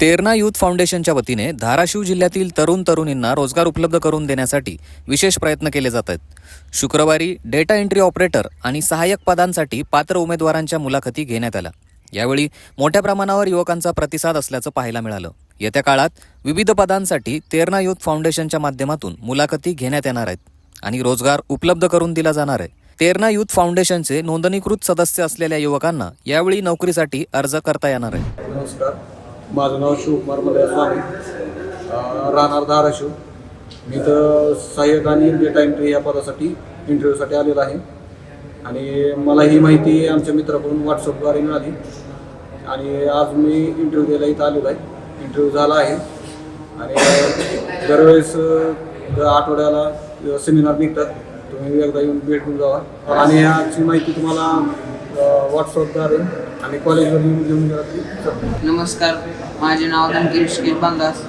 Terna youth फाउंडेशनच्या वतीने धाराशिव जिल्ह्यातील तरुण तरुणींना रोजगार उपलब्ध करून देण्यासाठी विशेष प्रयत्न केले जात आहेत. शुक्रवारी डेटा एंट्री ऑपरेटर आणि सहाय्यक पदांसाठी पात्र उमेदवारांच्या मुलाखती घेण्यात आल्या. यावेळी मोठ्या प्रमाणावर युवकांचा प्रतिसाद असल्याचं पाहायला मिळालं. येत्या काळात विविध पदांसाठी तेरणा यूथ फाउंडेशनच्या माध्यमातून मुलाखती घेण्यात येणार आहेत आणि रोजगार उपलब्ध करून दिला जाणार आहे. तेरणा यूथ फाउंडेशनचे नोंदणीकृत सदस्य असलेल्या युवकांना यावेळी नोकरीसाठी अर्ज करता येणार आहे. नमस्कार. माझं नाव शिवकुमार मलया स्वामी. राहणार धाराशिव. मी तर सहाय्यक आणि डेटा एंट्री या पदासाठी इंटरव्ह्यूसाठी आलेलो आहे. आणि मला ही माहिती आमच्या मित्राकडून व्हॉट्सअपद्वारे मिळाली. आणि आज मी इंटरव्ह्यू द्यायला इथं आलेलो आहे. इंटरव्ह्यू झाला आहे. आणि दरवेळेस आठवड्याला सेमिनार निघतात. तुम्ही एकदा येऊन भेटून जावा. आणि याची माहिती तुम्हाला व्हॉट्सअपद्वारे आणि कॉलेजवर येऊन घेऊन नमस्कार माझे नाव धनगिरी शिकीर बांदास.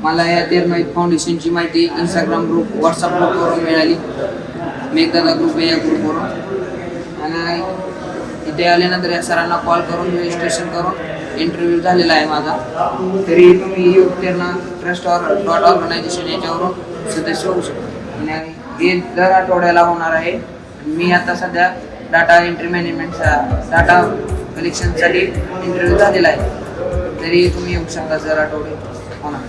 मला या तेरमाईत फाउंडेशनची माहिती इंस्टाग्राम ग्रुप व्हॉट्सअप ग्रुपवरून मिळाली. मेघदादा ग्रुप आहे या ग्रुपवरून आणि इथे आल्यानंतर या सरांना कॉल करून रजिस्ट्रेशन करून इंटरव्ह्यू झालेला आहे माझा. तरी तुम्ही योग तेरणा ट्रस्ट डॉट ऑर्गनायझेशन याच्यावरून सदस्य होऊ शकता. आणि हे दर आठवड्याला होणार आहे. मी आता सध्या डाटा एंट्री मॅनेजमेंटचा डाटा कलेक्शनसाठी इंटरव्ह्यू झालेला आहे. तरी तुम्ही येऊ शकता जर आठवडे. होणार